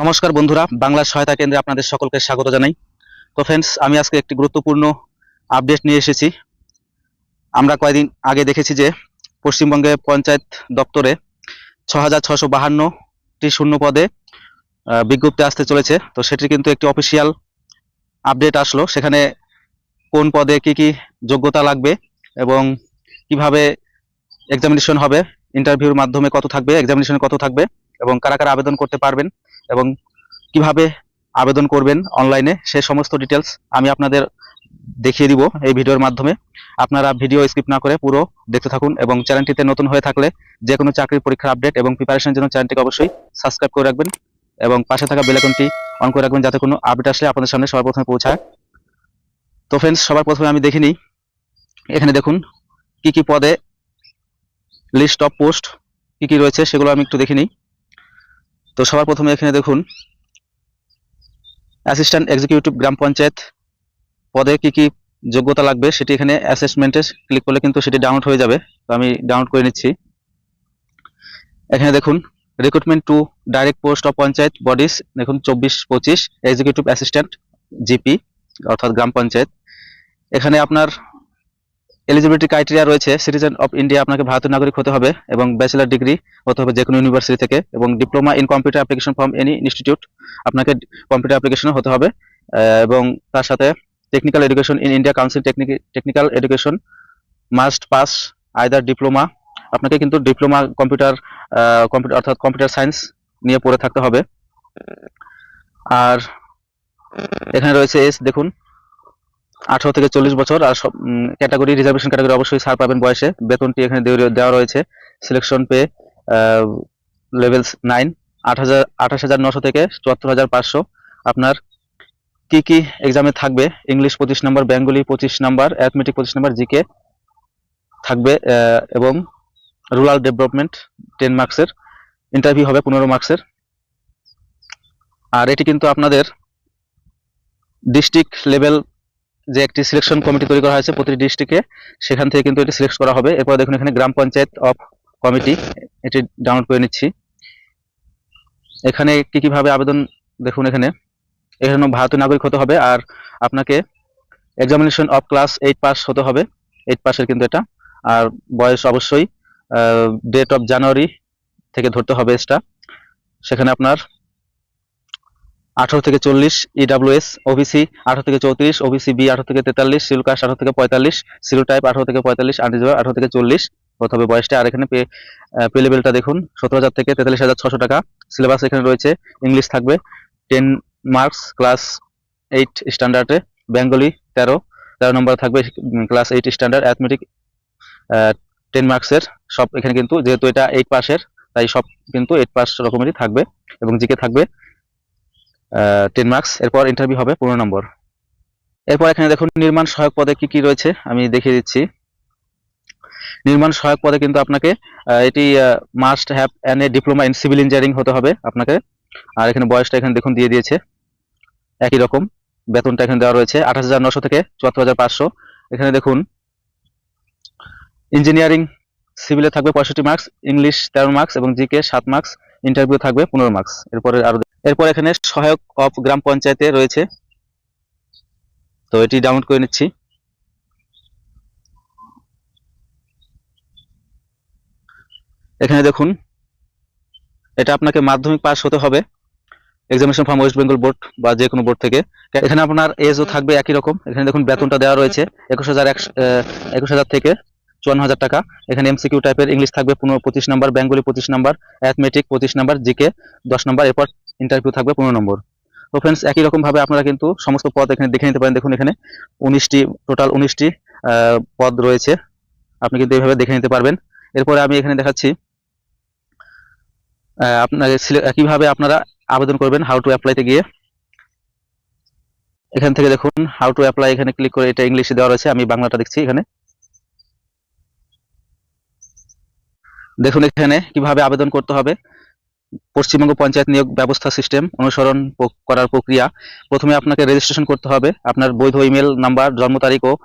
নমস্কার বন্ধুরা, বাংলা সহায়তা কেন্দ্রে আপনাদের সকলকে স্বাগত জানাই। তো ফ্রেন্ডস আমি আজকে একটি গুরুত্বপূর্ণ আপডেট নিয়ে এসেছি। আমরা কয়েকদিন আগে দেখেছি যে পশ্চিমবঙ্গে পঞ্চায়েত দপ্তরে ছ হাজার ছশো বাহান্নটি শূন্য পদে বিজ্ঞপ্তি আসতে চলেছে। তো সেটি কিন্তু একটি অফিসিয়াল আপডেট আসলো। সেখানে কোন পদে কি কি যোগ্যতা লাগবে এবং কীভাবে এক্সামিনেশন হবে ইন্টারভিউর মাধ্যমে কত থাকবে এক্সামিনেশন কত থাকবে এবং কারা কারা আবেদন করতে পারবেন এবং কীভাবে আবেদন করবেন অনলাইনে সে সমস্ত ডিটেলস আমি আপনাদের দেখিয়ে দিব এই ভিডিওর মাধ্যমে। আপনারা ভিডিও স্কিপ না করে পুরো দেখতে থাকুন এবং চ্যানেলটিতে নতুন হয়ে থাকলে যে কোনো চাকরির পরীক্ষার আপডেট এবং প্রিপারেশনের জন্য চ্যানেলটিকে অবশ্যই সাবস্ক্রাইব করে রাখবেন এবং পাশে থাকা বেল আইকনটি অন করে রাখবেন যাতে কোনো আপডেট আসলে আপনাদের সামনে সবার প্রথমে পৌঁছায়। তো ফ্রেন্ডস সবার প্রথমে আমি দেখে নিই। এখানে দেখুন কি কি পদে লিস্ট অফ পোস্ট কি কি রয়েছে সেগুলো আমি একটু দেখে নিই। তো সবার প্রথমে এখানে দেখুন। অ্যাসিস্ট্যান্ট এক্সিকিউটিভ গ্রাম পঞ্চায়েত পদে কি কি যোগ্যতা লাগবে সেটি এখানে অ্যাসেসমেন্টে ক্লিক করলে কিন্তু সেটি ডাউনলোড হয়ে যাবে। তো আমি ডাউনলোড করে নিচ্ছি। এখানে দেখুন recruitment to direct post of panchayat bodies দেখুন চব্বিশ, পঁচিশ এক্সিকিউটিভ অ্যাসিস্ট্যান্ট জিপি অর্থাৎ গ্রাম পঞ্চায়েত এখানে আপনার এলিজিবিলিটি ক্রাইটেরিয়া রয়েছে সিটিজেন অফ ইন্ডিয়া আপনাকে ভারতীয় নাগরিক হতে হবে এবং ব্যাচেলার ডিগ্রি হতে হবে যে কোনো ইউনিভার্সিটি থেকে এবং diploma in computer application from any institute আপনাকে কম্পিউটার অ্যাপ্লিকেশনও হতে হবে। এবং তার সাথে technical education in India council technical education must pass either diploma আপনাকে কিন্তু ডিপ্লোমা কম্পিউটার কম্পিউটার অর্থাৎ কম্পিউটার সায়েন্স নিয়ে পড়ে থাকতে হবে। আর এখানে রয়েছে এস দেখুন। আঠারো থেকে চল্লিশ বছর, আর সব ক্যাটাগরি রিজার্ভেশন ক্যাটাগরি অবশ্যই ছাড় পাবেন বয়সে। বেতনটি এখানে দেওয়া- রয়েছে। সিলেকশন পে লেভেল নাইন আট হাজার, আঠাশ হাজার নশো থেকে চুয়াত্তর হাজার পাঁচশো। আপনার কি কি এক্সামে থাকবে? ইংলিশ পঁচিশ নাম্বার বেঙ্গলি পঁচিশ নাম্বার অ্যাথমেটিক পঁচিশ নাম্বার জিকে থাকবে এবং রুরাল ডেভেলপমেন্ট টেন মার্কসের ইন্টারভিউ হবে পনেরো মার্কসের আর এটি কিন্তু আপনাদের ডিস্ট্রিক্ট লেভেল যে একটি সিলেকশন কমিটি তৈরি করা হয়েছে প্রতিটি ডিস্ট্রিক্টে সেখান থেকে কিন্তু এটি সিলেক্ট করা হবে। এরপর দেখুন এখানে গ্রাম পঞ্চায়েত অফ কমিটি এটি ডাউনলোড করে নিচ্ছি। এখানে কি কীভাবে আবেদন দেখুন এখানে। এখানে ভারতীয় নাগরিক হতে হবে আর আপনাকে examination of class eight pass হতে হবে। এইট পাসের কিন্তু এটা। আর বয়স অবশ্যই ডেট অফ জানুয়ারি থেকে ধরতে হবে এসটা। সেখানে আপনার আঠারো থেকে চল্লিশ ইডাব্লিউএস ওবিসি আঠারো থেকে চৌত্রিশ ওবিসি বি আঠারো থেকে তেতাল্লিশ, সিল কাস্ট আঠারো থেকে পঁয়তাল্লিশ, সিল টাইপ আঠারো থেকে পঁয়তাল্লিশ আনরিজার্ভ আঠারো থেকে চল্লিশ। হবে বয়সটা, আর এখানে পে পে লেভেলটা দেখুন, সতেরো হাজার থেকে তেতাল্লিশ হাজার ছশো টাকা। সিলেবাস এখানে রয়েছে ইংলিশ থাকবে টেন মার্কস ক্লাস এইট স্ট্যান্ডার্ডে বেঙ্গলি তেরো তেরো নম্বর থাকবে class eight standard arithmetic ten মার্কসের সব এখানে কিন্তু, যেহেতু এটা এইট পাসের তাই সব কিন্তু এইট পাস রকমেরই থাকবে, এবং জিকে থাকবে। টেন মার্কস এরপর ইন্টারভিউ হবে পনেরো নম্বর। এরপর এখানে দেখুন, নির্মাণ সহায়ক পদে কি কি রয়েছে, আমি দেখিয়ে দিচ্ছি। নির্মাণ সহায়ক পদে কিন্তু আপনাকে এটি must have an a diploma in civil engineering হতে হবে আপনাকে। আর এখানে বয়সটা এখানে দেখুন দিয়ে দিয়েছে। একই রকম, বেতনটা এখানে দেওয়া রয়েছে আঠাশ হাজার নশো থেকে চুয়াত্তর হাজার পাঁচশো। এখানে দেখুন ইঞ্জিনিয়ারিং সিভিলে থাকবে পঁয়ষট্টি মার্কস ইংলিশ তেরো মার্কস এবং জিকে সাত মার্কস ইন্টারভিউ থাকবে পনেরো মার্কস এরপরে আরও এরপর এখানে সহায়ক অফ গ্রাম পঞ্চায়েতে রয়েছে। তো এটি ডাউনলোড করে নিচ্ছি। এখানে দেখুন, এটা আপনাকে মাধ্যমিক পাস হতে হবে examination from West Bengal board বা যে কোনো বোর্ড থেকে। এখানে আপনার এজও থাকবে একই রকম। এখানে দেখুন, বেতনটা দেওয়া রয়েছে একুশ হাজার একুশ হাজার থেকে চুয়ান্ন হাজার টাকা। এখানে এমসিকিউ টাইপের ইংলিশ থাকবে, পনেরো, পঁচিশ নাম্বার বেঙ্গলি পঁচিশ নাম্বার অ্যাথমেটিক পঁচিশ নাম্বার জিকে দশ নাম্বার। এরপর ইন্টারভিউ থাকবে পনেরো নম্বর। তো ফ্রেন্ডস একই রকম ভাবে আপনারা কিন্তু সমস্ত পদ এখানে দেখে নিতে পারেন। দেখুন এখানে উনিশটি টোটাল উনিশটি পদ রয়েছে। আপনি কিন্তু এইভাবে দেখে নিতে পারবেন। এরপরে আমি এখানে দেখাচ্ছি সিলে- কীভাবে আপনারা আবেদন করবেন হাউ টু অ্যাপ্লাইতে গিয়ে। এখান থেকে দেখুন হাউ টু অ্যাপ্লাই এখানে ক্লিক করে এটা ইংলিশে দেওয়া রয়েছে। আমি বাংলাটা দেখছি এখানে। দেখুন এখানে কীভাবে আবেদন করতে হবে। পশ্চিমবঙ্গ পঞ্চায়েত নিয়োগ ব্যবস্থা সিস্টেম অনুসরণ করার প্রক্রিয়া। প্রথমে আপনাকে রেজিস্ট্রেশন করতে হবে। আপনার বৈধ ইমেল নাম্বার জন্ম তারিখ ও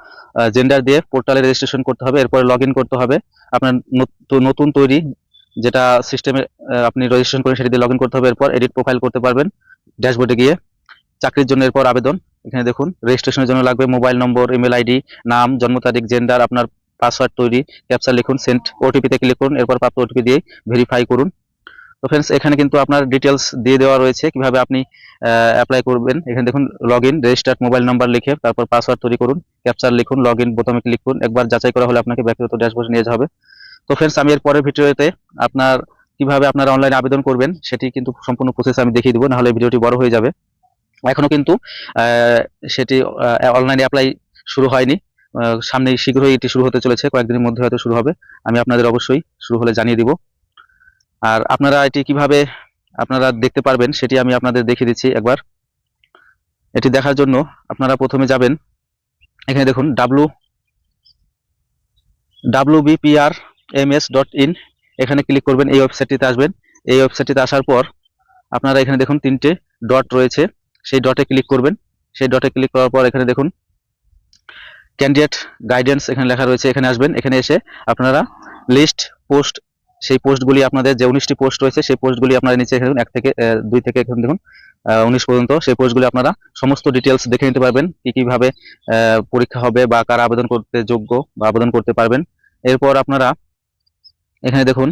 জেন্ডার দিয়ে পোর্টালে রেজিস্ট্রেশন করতে হবে। এরপরে লগ করতে হবে। আপনার নতু- নতুন তৈরি যেটা সিস্টেমে আপনি রেজিস্ট্রেশন করে সেটি দিয়ে লগ করতে হবে। এরপর এডিট প্রোফাইল করতে পারবেন ড্যাশবোর্ডে গিয়ে। চাকরির জন্য এরপর আবেদন। এখানে দেখুন রেজিস্ট্রেশনের জন্য লাগবে মোবাইল নম্বর ইমেল আইডি নাম, জন্ম তারিখ জেন্ডার আপনার পাসওয়ার্ড তৈরি। ক্যাপচা লিখুন সেন্ট ওটিপিতে ক্লিক করুন। এরপর প্রাপ্ত ওটিপি দিয়ে ভেরিফাই করুন। তো ফ্রেন্ডস এখানে কিন্তু আপনার ডিটেলস দিয়ে দেওয়া রয়েছে কীভাবে আপনি অ্যাপ্লাই করবেন। এখানে দেখুন log in registered mobile number লিখে, তারপর পাসওয়ার্ড তৈরি করুন ক্যাপচার লিখুন লগ ইন বোতামে ক্লিক করুন। একবার যাচাই করা হলে আপনাকে ব্যক্তিগত ড্যাশবোর্ডে নিয়ে যাবে তো ফ্রেন্ডস আমি এর পরের ভিডিওতে আপনার, কীভাবে আপনারা অনলাইনে আবেদন করবেন, সেটি কিন্তু সম্পূর্ণ প্রসেস আমি দেখিয়ে দিব, নাহলে ভিডিওটি বড় হয়ে যাবে। এখনও কিন্তু সেটি অনলাইনে অ্যাপ্লাই শুরু হয়নি। সামনে শীঘ্রই এটি শুরু হতে চলেছে, কয়েকদিনের মধ্যে হয়তো শুরু হবে। আমি আপনাদের অবশ্যই শুরু হলে জানিয়ে দিব। আর আপনারা এটি কীভাবে আপনারা দেখতে পারবেন সেটি আমি আপনাদের দেখিয়ে দিচ্ছি একবার। এটি দেখার জন্য আপনারা প্রথমে যাবেন, এখানে দেখুন W W BPR M S dot in এখানে ক্লিক করবেন, এই ওয়েবসাইটটিতে আসবেন। এই ওয়েবসাইটটিতে আসার পর আপনারা এখানে দেখুন তিনটে ডট রয়েছে, সেই ডটে ক্লিক করবেন। সেই ডটে ক্লিক করার পর এখানে দেখুন ক্যান্ডিডেট গাইডেন্স এখানে লেখা রয়েছে, এখানে আসবেন। এখানে এসে আপনারা লিস্ট, পোস্ট সেই পোস্টগুলি আপনাদের যে উনিশটি পোস্ট রয়েছে, সেই পোস্টগুলি আপনারা নিচে এখানে এক থেকে দুই থেকে এখানে দেখুন উনিশ পর্যন্ত। সেই পোস্টগুলি আপনারা সমস্ত ডিটেলস দেখে নিতে পারবেন, কী কীভাবে পরীক্ষা হবে বা কারা আবেদন করতে যোগ্য বা আবেদন করতে পারবেন। এরপর আপনারা এখানে দেখুন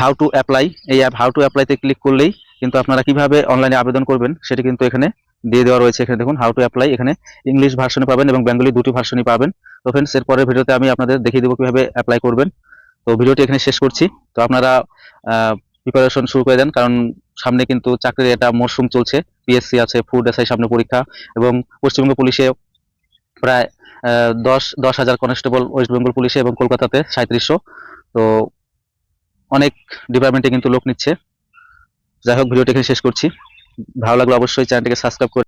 হাউ টু অ্যাপ্লাই এই অ্যাপ হাউ টু অ্যাপ্লাইতে ক্লিক করলেই কিন্তু আপনারা কীভাবে অনলাইনে আবেদন করবেন সেটি কিন্তু এখানে দিয়ে দেওয়া রয়েছে। এখানে দেখুন হাউ টু অ্যাপ্লাই এখানে ইংলিশ ভার্সনে পাবেন এবং বেঙ্গলি দুটি ভার্সনই পাবেন। তো ফ্রেন্ডস এর পরের ভিডিওতে আমি আপনাদের দেখিয়ে দেবো কীভাবে অ্যাপ্লাই করবেন। তো ভিডিওটি এখানে শেষ করছি। তো আপনারা প্রিপারেশন শুরু করে দেন, কারণ সামনে কিন্তু চাকরির এটা মরশুম চলছে। পিএসসি আছে ফুড এসআই সামনে পরীক্ষা এবং পশ্চিমবঙ্গ পুলিশে প্রায় দশ দশ হাজার কনস্টেবল ওয়েস্ট বেঙ্গল পুলিশে এবং কলকাতাতে সাঁত্রিশশো তো অনেক ডিপার্টমেন্টে কিন্তু লোক নিচ্ছে। যাই হোক, ভিডিওটি এখানে শেষ করছি। ভালো লাগল অবশ্যই চ্যানেলটিকে সাবস্ক্রাইব করে